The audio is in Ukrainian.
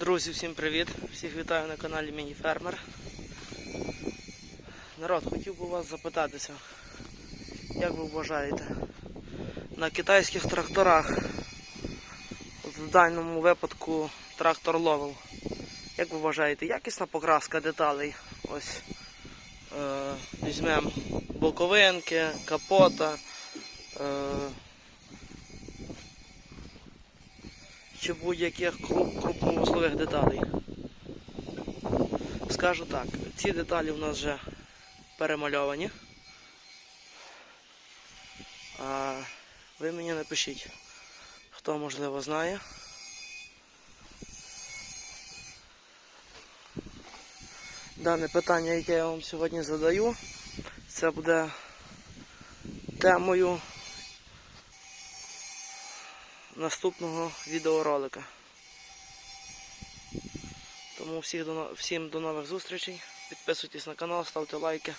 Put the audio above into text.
Друзі, всім привіт! Всіх вітаю на каналі Міні-Фермер. Народ, хотів би вас запитатися, як ви вважаєте, на китайських тракторах, в даному випадку трактор Ловел, як ви вважаєте, якісна покраска деталей? Ось е, візьмемо боковинки, капота. Е, чи будь-яких круп- крупновузлових деталей. Скажу так, ці деталі у нас вже перемальовані. А ви мені напишіть, хто можливо знає. Дане питання, яке я вам сьогодні задаю, це буде темою наступного відеоролика. Тому всіх всім до нових зустрічей. Підписуйтесь на канал, ставте лайки.